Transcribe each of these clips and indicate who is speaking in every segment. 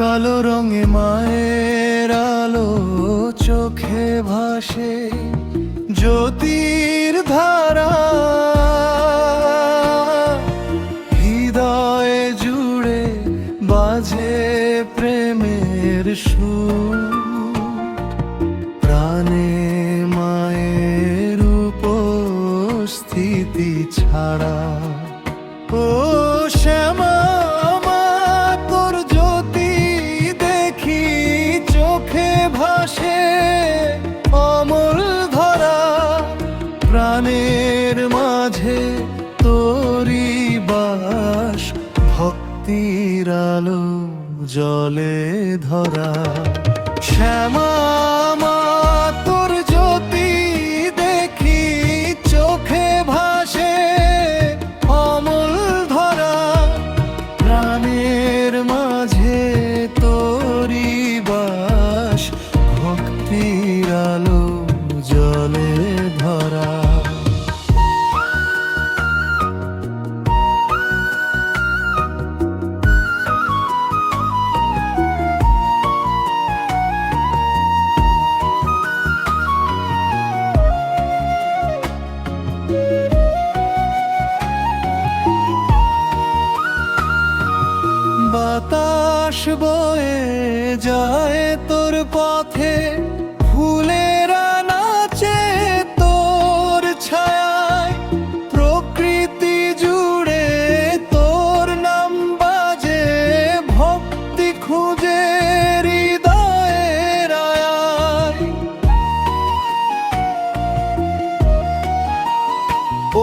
Speaker 1: কালো রঙে মায়ের আলো চোখে ভাসে জ্যোতির ধারা। হৃদয়ে জুড়ে বাজে প্রেমের সুর। প্রাণে মায়ের উপস্থিতি ছাড়া ও শ্যামা প্রাণের মাঝে তোরি বাস, ভক্তির আলো জলে ধরা। শ্যামা তোর জ্যোতি দেখি চোখে ভাসে, অমল ধরা। প্রাণের মাঝে তোরি বাস, ভক্তির আলো জলে বাতাস বয়ে যায় তোর পথে। ফুলেরা নাচে তোর ছায়ায়। প্রকৃতি জুড়ে তোর নাম বাজে। ভক্তি খুঁজে হৃদয়ের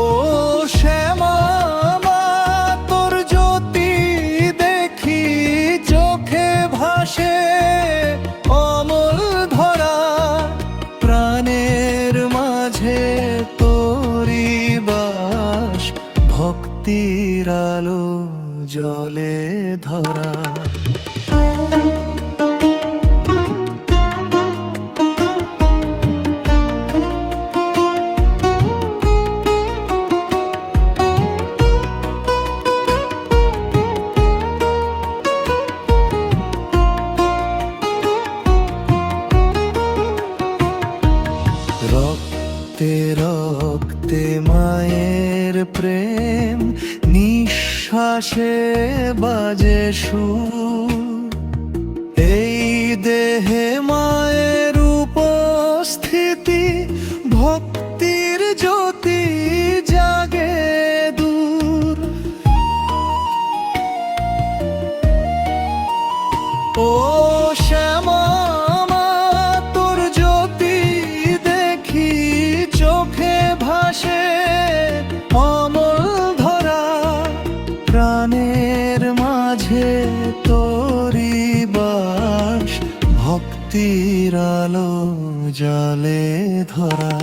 Speaker 1: ও শ্যামা মাঝে তোরি বাস ভক্তির আলো জলে ধরা। রক্তে রক্তে মায়ের প্রেম, নিঃশ্বাসে বাজে সুর। এই দেহে মায়ের উপস্থিতি, ভক্তির জ্যোতি জাগে দূর। ও শ্যামা বাস ভক্তির আলো জলে ধরা।